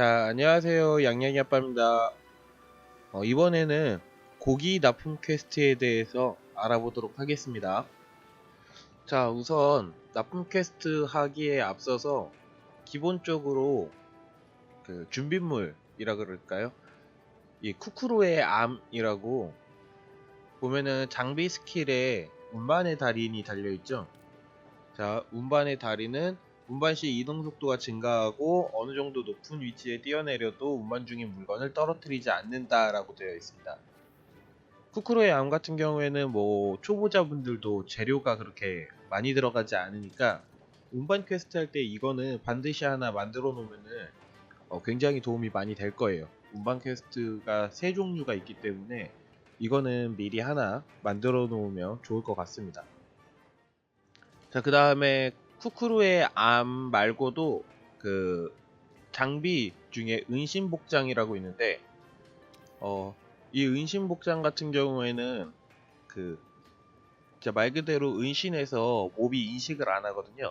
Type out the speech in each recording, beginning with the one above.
자, 안녕하세요. 양양이 아빠입니다. 어, 이번에는 고기 납품 퀘스트에 대해서 알아보도록 하겠습니다. 자, 우선 납품 퀘스트 하기에 앞서서 기본적으로 그 준비물이라 그럴까요? 이 쿠쿠로의 암이라고 보면은 장비 스킬에 운반의 달인이 달려있죠. 자, 운반의 달인은 운반 시 이동 속도가 증가하고 어느 정도 높은 위치에 뛰어내려도 운반 중인 물건을 떨어뜨리지 않는다라고 되어 있습니다. 쿠쿠로의 암 같은 경우에는 뭐 초보자분들도 재료가 그렇게 많이 들어가지 않으니까 운반 퀘스트 할 때 이거는 반드시 하나 만들어 놓으면은 어, 굉장히 도움이 많이 될 거예요. 운반 퀘스트가 세 종류가 있기 때문에 이거는 미리 하나 만들어 놓으면 좋을 것 같습니다. 자, 그 다음에 쿠쿠루의 암 말고도 그 장비 중에 은신복장이라고 있는데 어, 이 은신복장 같은 경우에는 그 진짜 말 그대로 은신해서 몹이 인식을 안 하거든요.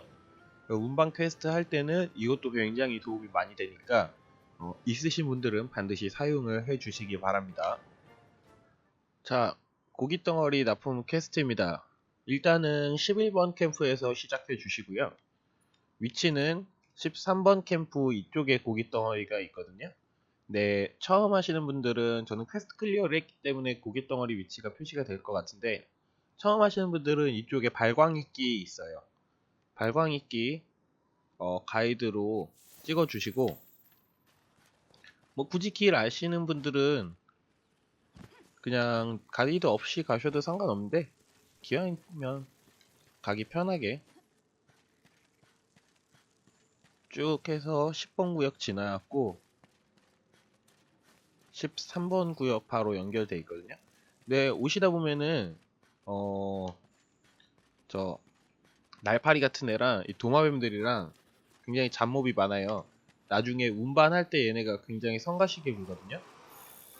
그 운반 퀘스트 할 때는 이것도 굉장히 도움이 많이 되니까 어, 있으신 분들은 반드시 사용을 해 주시기 바랍니다. 자, 고깃덩어리 납품 퀘스트입니다. 일단은 11번 캠프에서 시작해 주시고요. 위치는 13번 캠프 이쪽에 고깃덩어리가 있거든요. 네, 처음 하시는 분들은 저는 퀘스트 클리어를 했기 때문에 고깃덩어리 위치가 표시가 될 것 같은데 처음 하시는 분들은 이쪽에 발광이끼 있어요. 발광이끼 어, 가이드로 찍어 주시고 뭐 굳이 길 아시는 분들은 그냥 가이드 없이 가셔도 상관없는데 기왕이면 가기 편하게 쭉 해서 10번 구역 지나갔고 13번 구역 바로 연결돼 있거든요. 네, 오시다 보면은 어 저 날파리 같은 애랑 이 도마뱀들이랑 굉장히 잡몹이 많아요. 나중에 운반할 때 얘네가 굉장히 성가시게 굴거든요.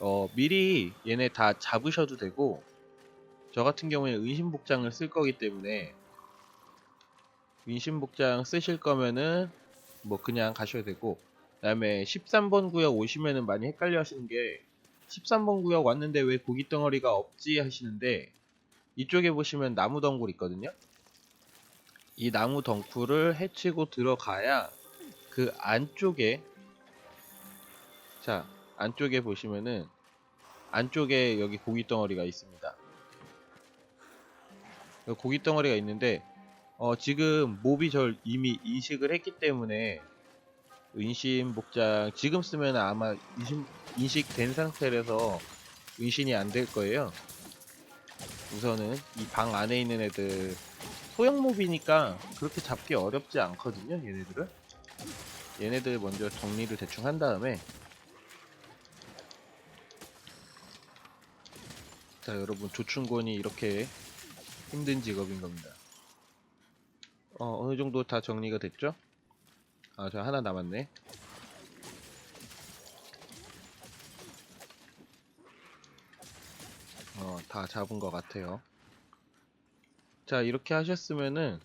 어, 미리 얘네 다 잡으셔도 되고 저 같은 경우에 은신 복장을 쓸 거기 때문에 은신 복장 쓰실 거면은 뭐 그냥 가셔도 되고 그 다음에 13번 구역 오시면은 많이 헷갈려 하시는 게 13번 구역 왔는데 왜 고기 덩어리가 없지 하시는데 이쪽에 보시면 나무 덩굴 있거든요. 이 나무 덩굴을 해치고 들어가야 그 안쪽에 자 안쪽에 보시면은 안쪽에 여기 고기 덩어리가 있습니다 고기 덩어리가 있는데 어, 지금 몹이 절 이미 인식을 했기 때문에 은신 복장 지금 쓰면 아마 인식, 인식된 상태라서 은신이 안 될 거예요. 우선은 이 방 안에 있는 애들 소형 몹이니까 그렇게 잡기 어렵지 않거든요. 얘네들은 얘네들 먼저 정리를 대충 한 다음에 자 여러분 조충곤이 이렇게 힘든 직업인 겁니다. 어, 어느 정도 다 정리가 됐죠? 아, 저 하나 남았네. 어, 다 잡은 것 같아요. 자, 이렇게 하셨으면은,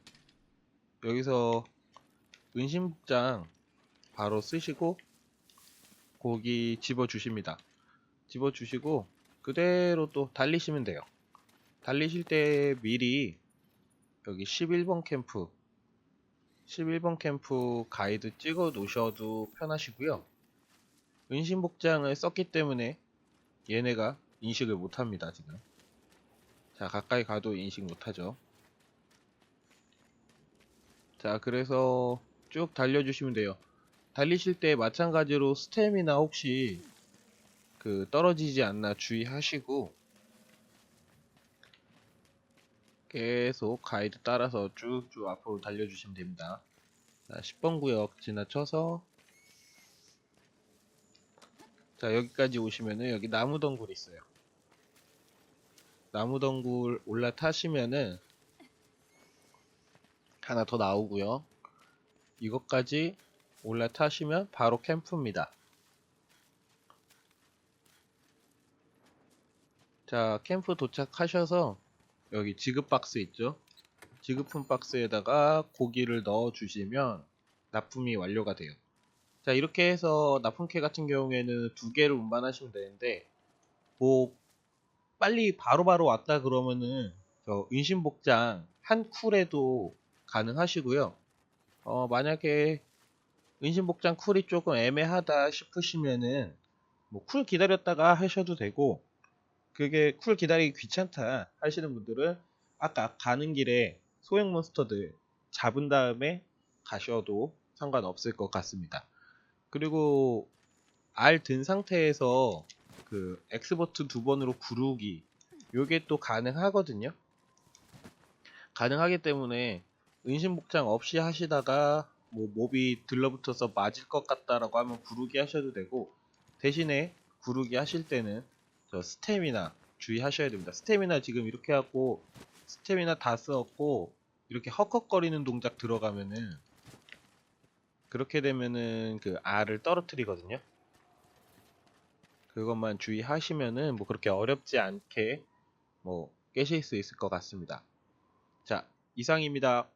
여기서 은신복장 바로 쓰시고, 고기 집어 주십니다. 집어 주시고, 그대로 또 달리시면 돼요. 달리실 때 미리 여기 11번 캠프 11번 캠프 가이드 찍어 놓으셔도 편하시고요. 은신 복장을 썼기 때문에 얘네가 인식을 못합니다 지금. 자 가까이 가도 인식 못하죠. 자 그래서 쭉 달려주시면 돼요. 달리실 때 마찬가지로 스태미나 혹시 그 떨어지지 않나 주의하시고 계속 가이드 따라서 쭉쭉 앞으로 달려주시면 됩니다. 자, 10번 구역 지나쳐서 자 여기까지 오시면은 여기 나무 덩굴 있어요. 나무 덩굴 올라타시면은 하나 더 나오고요. 이것까지 올라타시면 바로 캠프입니다. 자 캠프 도착하셔서 여기 지급 박스 있죠? 지급품 박스에다가 고기를 넣어 주시면 납품이 완료가 돼요. 자 이렇게 해서 나쁜캐 같은 경우에는 두 개를 운반하시면 되는데 뭐 빨리 바로 바로 왔다 그러면은 저 은신복장 한 쿨에도 가능하시고요. 어 만약에 은신복장 쿨이 조금 애매하다 싶으시면은 뭐 쿨 기다렸다가 하셔도 되고 그게 쿨 기다리기 귀찮다 하시는 분들은 아까 가는 길에 소형 몬스터들 잡은 다음에 가셔도 상관없을 것 같습니다. 그리고 R 든 상태에서 그 X버튼 두 번으로 구르기 요게 또 가능하거든요. 가능하기 때문에 은신복장 없이 하시다가 뭐 몹이 들러붙어서 맞을 것 같다라고 하면 구르기 하셔도 되고 대신에 구르기 하실 때는 저 스태미나 주의하셔야 됩니다. 스태미나 지금 이렇게 하고 스태미나 다 쓰었고 이렇게 헉헉거리는 동작 들어가면은 그렇게 되면은 그 R을 떨어뜨리거든요. 그것만 주의하시면은 뭐 그렇게 어렵지 않게 뭐 깨실 수 있을 것 같습니다. 자, 이상입니다.